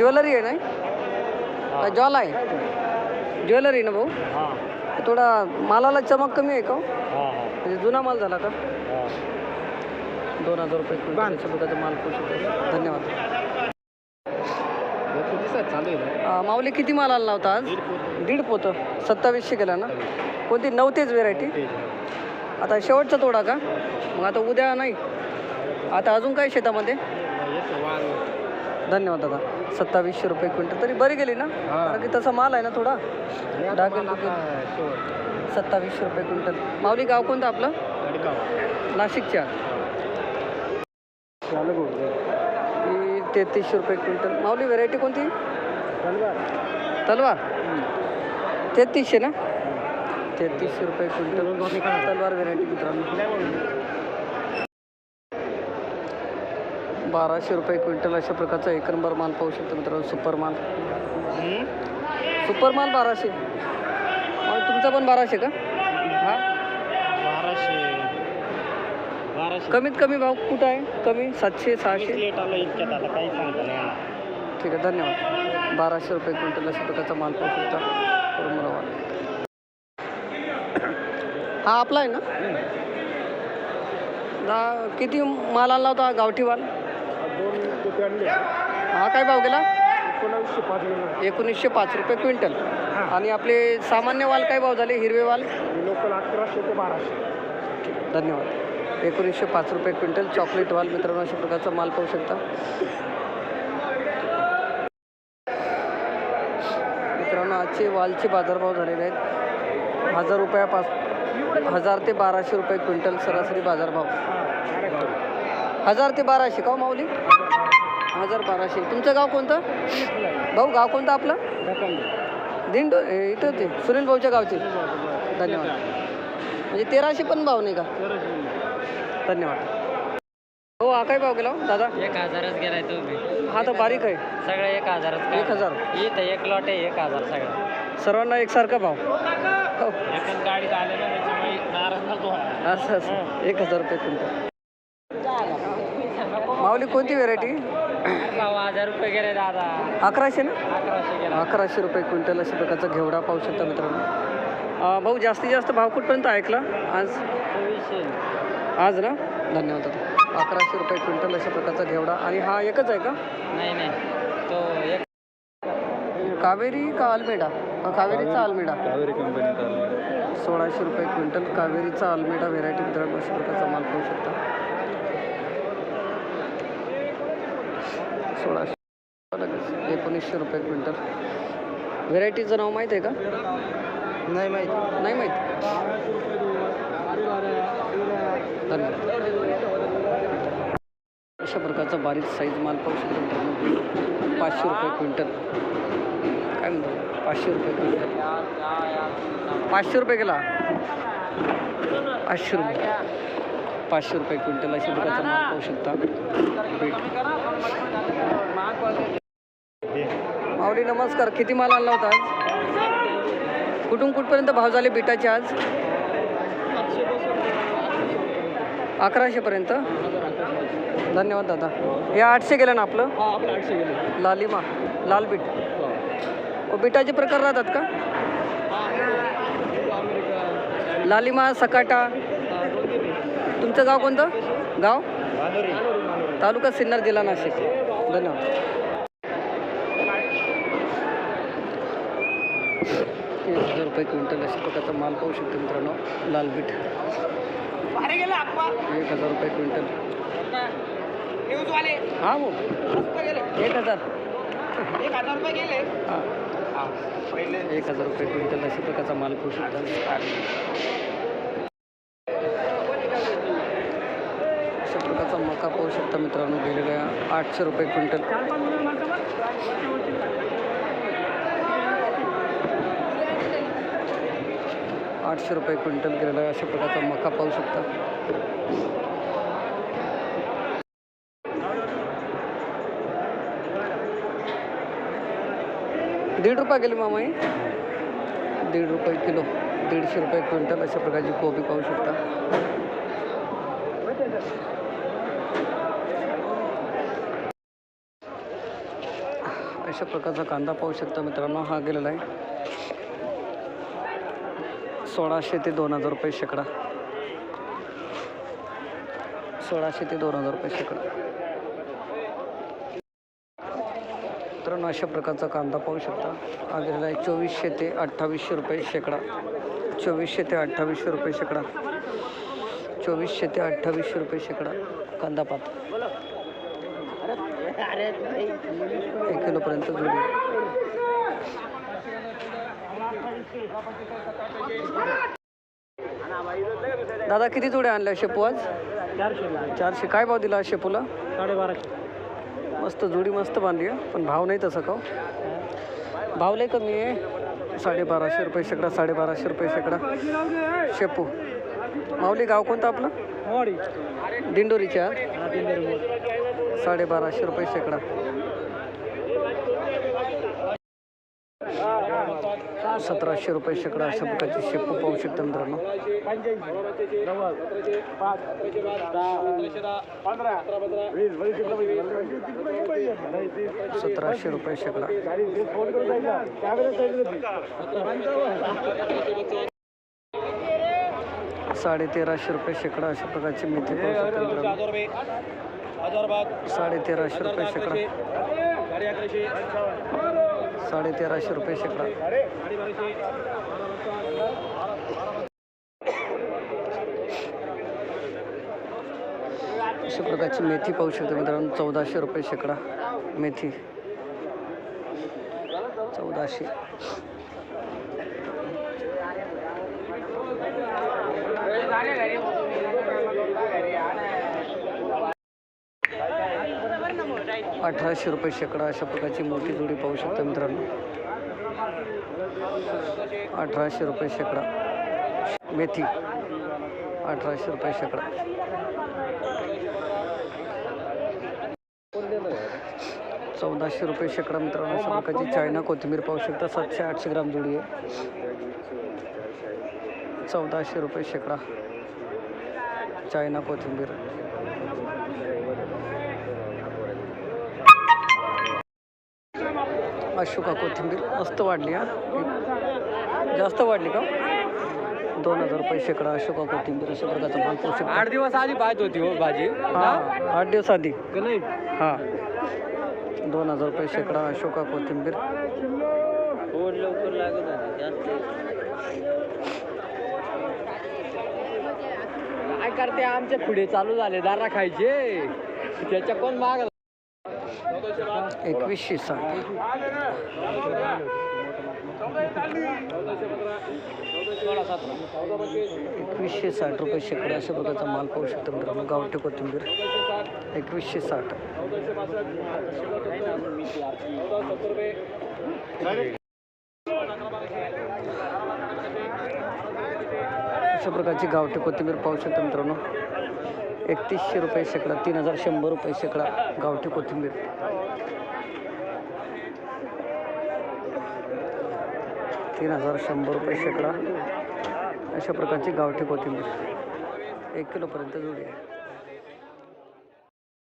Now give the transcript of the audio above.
Jewellery आहे ना? जॉल आहे. ज्वेलरी ना भाऊ? हां. थोडा मालाला चमक कमी आहे का हो? म्हणजे जुना माल झाला का? हां. दोन हजार रुपये माल पोषक. धन्यवाद. माऊली किती माल आणला होता आज? दीड पोतं. सत्तावीसशे केला ना? कोणती? नव्हतीच व्हेरायटी आता शेवटचा तोडा का? मग आता उद्या नाही? आता अजून काय शेतामध्ये? धन्यवाद दादा. सत्तावीसशे रुपये क्विंटल. तरी बरी गेली ना? कारण की तसा माल आहे ना थोडा. सत्तावीसशे रुपये क्विंटल. माऊली गाव कोणतं आपलं? नाशिकच्या. तेहतीसशे रुपये क्विंटल. माऊली व्हेरायटी कोणती? तलवार. तेहतीसशे ना? तेहतीसशे रुपये क्विंटल. तलवार व्हेरायटी मित्रांनो. बाराशे रुपये क्विंटल अशा प्रकारचा एक नंबर माल पाहू शकतो मित्रांनो सुपर माल सुपर माल बाराशे. आणि तुमचा पण बाराशे का? हा? बाराशे. बाराशे. कमीत कमी भाव कुठं आहे? कमी? सातशे सहाशे? लेट आलं इतक्यात आता काही सांगता नाही येणार. ठीक आहे धन्यवाद. बाराशे रुपये क्विंटल अशा प्रकारचा माल पाहू शकता हा आपला आहे ना? दा किती माल आणला होता गावठी माल? हा काय भाव गेला? एकोणावीसशे पाच एकोणीसशे पाच रुपये क्विंटल. आणि आपले सामान्य वाल काय भाव झाले? हिरवे वाल? लोकल अकराशे ते बाराशे. धन्यवाद. एकोणीसशे पाच रुपये क्विंटल चॉकलेट वाल. मित्रांनो अशा प्रकारचा माल पाहू शकता. मित्रांनो आजचे वालचे बाजारभाव झालेले आहेत. हजार रुपयापास हजार ते बाराशे रुपये क्विंटल सरासरी बाजारभाव. हजार ते बाराशे का हो माऊली? हजार बाराशे. तुमचं गाव कोणतं? भाऊ गाव कोणतं आपलं? दिंडो इथं ते सुनील भाऊच्या गावचे. धन्यवाद. म्हणजे तेराशे पण भाव नाही का? धन्यवाद. हो हा काय भाव गेला हो, दादा? एक हजारच गेलाय तुम्ही हा तर बारीक आहे. सगळं एक हजारच एक हजार. इथं एक लॉट आहे एक हजार सगळं. सर्वांना एकसारखा भाव. हो. झालो. असं असं. एक हजार रुपये क्विंटल. माऊली कोणती व्हेरायटी भाऊ हजार रुपये गेले दादा. अकराशे ना? अकराशे गेला. अकराशे रुपये क्विंटल अशा प्रकारचा घेवडा पाहू शकता मित्रांनो. अं, भाऊ जास्तीत जास्त भाव कुठपर्यंत ऐकला? आज? चोवीसशे. आज ना? धन्यवाद दादा. अकराशे रुपये क्विंटल अशा प्रकारचा घेवडा. आणि हा एकच आहे का? नाही नाही. तो एक कावेरी का आलमेडा? कावेरीचा आलमेडा. कावेरी सोळाशे रुपये क्विंटल कावेरीचा आलमेडा व्हेरायटी मित्रांनो अशा प्रकारचा माल पाहू शकता. सोळाशे. लगेच. एकोणीसशे रुपये क्विंटल. व्हेरायटीचं नाव माहीत आहे का? नाही माहिती. नाही माहीत? धन्यवाद. अशा प्रकारचा बारीक साईज माल पाहू शकतो मित्रांनो. पाचशे रुपये क्विंटल. काय म्हणतो? पाचशे रुपये क्विंटल. पाचशे रुपये गेला पाचशे रुपये. पाचशे रुपये क्विंटल अशा प्रकारचा माल पाहू शकता. बीट माऊली नमस्कार. किती माल आणला होता आज? कुठून कुठपर्यंत भाव झाले बीटाचे आज? अकराशेपर्यंत? धन्यवाद दादा. हे आठशे गेलं ना आपलं? हा आठशे गेले. लालिमा लाल बीट. व बिटाचे प्रकार राहतात का? लालिमा सकाटा. तुमचं गाव कोणतं? गाव? तालुका सिन्नर जिल्हा नाशिक. धन्यवाद. एक हजार रुपये क्विंटल अशा प्रकारचा माल पाहू शकतो मित्रांनो लाल बीट एक हजार रुपये क्विंटल हा भाऊ एक हजार हां एक हजार रुपये क्विंटल अशा प्रकारचा माल पाहू शकतो अशा प्रकारचा मका पाहू शकता मित्रांनो गेलेल्या आठशे रुपये क्विंटल? आठशे रुपये क्विंटल गेलेला आहे अशा प्रकारचा मका पाहू शकता. दीड रुपये गेली मामाई. दीड रुपये किलो दीडशे रुपये क्विंटल अशा प्रकारची कोबी पाहू शकता. अशा प्रकारचा कांदा पाहू शकता मित्रांनो. हा गेलेला आहे. सोळाशे ते दोन हजार रुपये शेकडा. सोळाशे ते दोन हजार रुपये शेकडा. मित्रांनो अशा प्रकारचा कांदा पाहू शकता. हा गेलेला आहे. चोवीसशे ते अठ्ठावीसशे रुपये शेकडा. चोवीसशे ते अठ्ठावीसशे रुपये शेकडा. चोवीसशे ते अठ्ठावीसशे रुपये शेकडा कांदा पात. एक किलोपर्यंत जुडी. दादा किती जोड्या आणल्या शेपू आज? चारशे. चारशे काय भाव दिला शेपूला? साडेबाराशे मस्त जोडी मस्त बांधली आहे पण भाव नाही तसं का हो? भाव लय कमी आहे. साडेबाराशे रुपये शेकडा साडेबाराशे रुपये शेकडा. शेपू. माऊली गाव कोणतं आपलं? मोडी दिंडोरीच्या? साडेबाराशे रुपये शेकडा. सतराशे रुपये शेकडा अशा प्रकारची शेपू पाहू शकता मित्रांनो. सतराशे रुपये शेकडा. साडे तेराशे रुपये शेकडा अशा प्रकारची मेथी पाहू साडे तेराशे रुपये शेकडा. साडे तेराशे रुपये शेकडा. अशा प्रकारची मेथी पाहू शकता मित्रांनो. चौदाशे रुपये शेकडा मेथी. चौदाशे. अठराशे रुपये शेकडा अशा प्रकारची मोठी जोडी पाहू शकता मित्रांनो. अठराशे रुपये शेकडा. मेथी. अठराशे रुपये शेकडा. चौदाशे रुपये शेकडा मित्रांनो अशा प्रकारची चायना कोथिंबीर पाहू शकता. सातशे आठशे ग्राम जोडी आहे. चौदाशे रुपये शेकडा. चायना कोथिंबीर. अशोका कोथिंबीर. मस्त वाढली हा. जास्त वाढली का? दोन हजार रुपये शेकडा अशोका कोथिंबीर अशा प्रकारचा माल पाहू शकता आठ दिवस आधी पाहत होती हो भाजी. हां आठ दिवस आधी. का नाही? हां. दोन हजार रुपये शेकडा अशोका कोथिंबीर. ओढ लवकर लागत काय करते आमचे पुढे चालू झाले दारा खायचे. त्याच्या कोण माग एकवीसशे साठ. एकवीसशे साठ रुपये शेकडा अशा प्रकारचा माल पाहू शकतो मित्रांनो. गावठी कोथिंबीर. एकवीसशे साठ. अशा प्रकारची गावठी कोथिंबीर पाहू शकतो मित्रांनो. एकतीसशे रुपये शेकडा तीन हजार शंभर रुपये शेकडा गावठी कोथिंबीर. तीन हजार शंभर रुपये शेकडा अशा प्रकारची गावठी कोथिंबीर. एक किलोपर्यंत जोडी आहे.